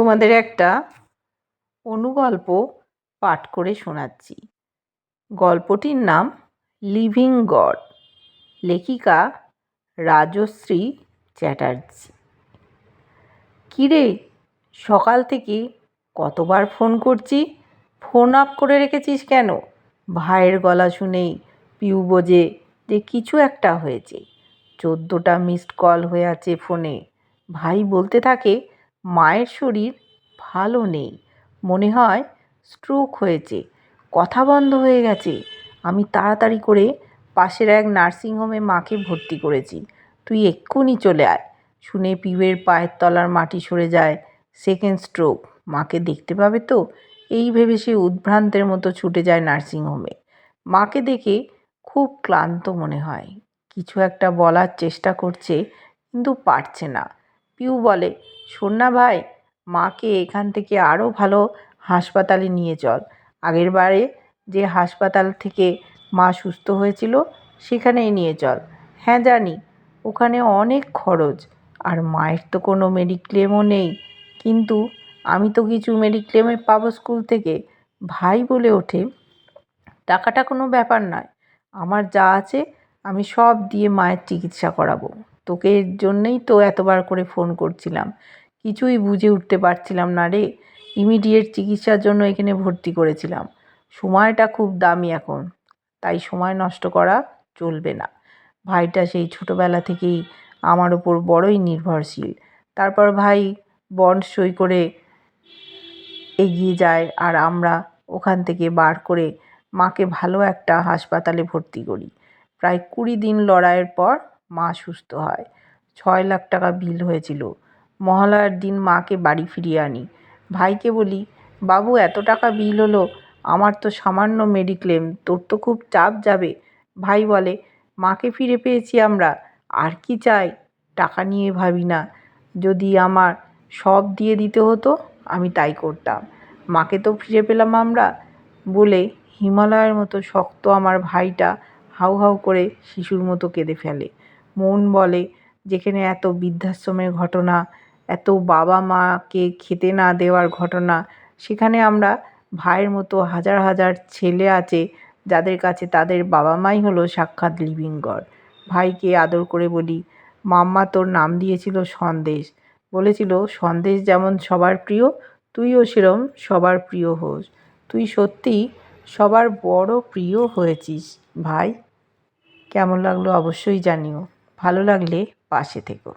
তোমাদের একটা অনুগল্প পাঠ করে শোনাচ্ছি। গল্পটির নাম লিভিং গড। লেখিকা রাজশ্রী চ্যাটার্জি। কিরে, সকাল থেকে কতবার ফোন করছি? ফোন আপ করে রেখেছিস কেন? ভাইয়ের গলা শুনেই পিউ বোঝে যে কিছু একটা হয়েছে। চোদ্দোটা মিসড কল হয়ে আছে ফোনে। ভাই বলতে থাকে মায়ের শরীর ভালো নেই। মনে হয় স্ট্রোক হয়েছে। কথা বন্ধ হয়ে গেছে। আমি তাড়াতাড়ি করে পাশের এক নার্সিংহোমে মাকে ভর্তি করেছি। তুই এক্ষুনি চলে আয়। শুনে পিউয়ের পায়ের তলার মাটি সরে যায় সেকেন্ড স্ট্রোক মাকে দেখতে পাবে তো? এই ভেবে সে উদ্ভ্রান্তের মতো ছুটে যায় নার্সিংহোমে মাকে দেখে খুব ক্লান্ত মনে হয়। কিছু একটা বলার চেষ্টা করছে কিন্তু পারছে না। পিউ বলে শোন না ভাই, মাকে এখান থেকে আরও ভালো হাসপাতালে নিয়ে চল। আগের বারে যে হাসপাতাল থেকে মা সুস্থ হয়েছিল, সেখানেই নিয়ে চল। হ্যাঁ জানি, ওখানে অনেক খরচ, আর মায়ের তো কোনো মেডিক্লেমও নেই। কিন্তু আমি তো কিছু মেডিক্লেমে পাবো স্কুল থেকে। ভাই বলে ওঠে, টাকাটা কোনো ব্যাপার নয়। আমার যা আছে, আমি সব দিয়ে মায়ের চিকিৎসা করাবো। তোকে জন্যেই তো এতবার করে ফোন করছিলাম। কিছুই বুঝে উঠতে পারছিলাম না রে। ইমিডিয়েট চিকিৎসার জন্য এখানে ভর্তি করেছিলাম। সময়টা খুব দামি এখন। তাই সময় নষ্ট করা চলবে না। ভাইটা সেই ছোটোবেলা থেকেই আমার ওপর বড়ই নির্ভরশীল। তারপর ভাই বন্ড সই করে এগিয়ে যায় আর আমরা ওখান থেকে বার করে মাকে ভালো একটা হাসপাতালে ভর্তি করি। প্রায় কুড়ি দিন লড়াইয়ের পর মা সুস্থ হয়। ছয় লাখ টাকা বিল হয়েছিল। মহালয়ার দিন মাকে বাড়ি ফিরিয়ে আনি। ভাইকে বলি, বাবু, এত টাকা বিল হলো, আমার তো সামান্য মেডিক্লেম, তোর তো খুব চাপ যাবে। ভাই বলে, মাকে ফিরে পেয়েছি আমরা, আর কি চাই? টাকা নিয়ে ভাবি না। যদি আমার সব দিয়ে দিতে হতো, আমি তাই করতাম। মাকে তো ফিরে পেলাম আমরা? বলে হিমালয়ের মতো শক্ত আমার ভাইটা হাউ হাউ করে শিশুর মতো কেঁদে ফেলে। মন বলে, যেখানে এত বৃদ্ধাশ্রমের ঘটনা এত বাবা মাকে খেতে না দেওয়ার ঘটনা। সেখানে আমরা ভাইয়ের মতো হাজার হাজার ছেলে আছে, যাদের কাছে তাদের বাবা মাই হলো সাক্ষাৎ লিভিং গড ভাইকে আদর করে বলি, মাম্মা তোর নাম দিয়েছিল সন্দেশ। বলেছিল, সন্দেশ যেমন সবার প্রিয়, তুইও সেরম সবার প্রিয় হোস। তুই সত্যি সবার বড় প্রিয় হয়েছিস, ভাই। কেমন লাগল অবশ্যই জানিও। ভালো লাগলে পাশে থেকো।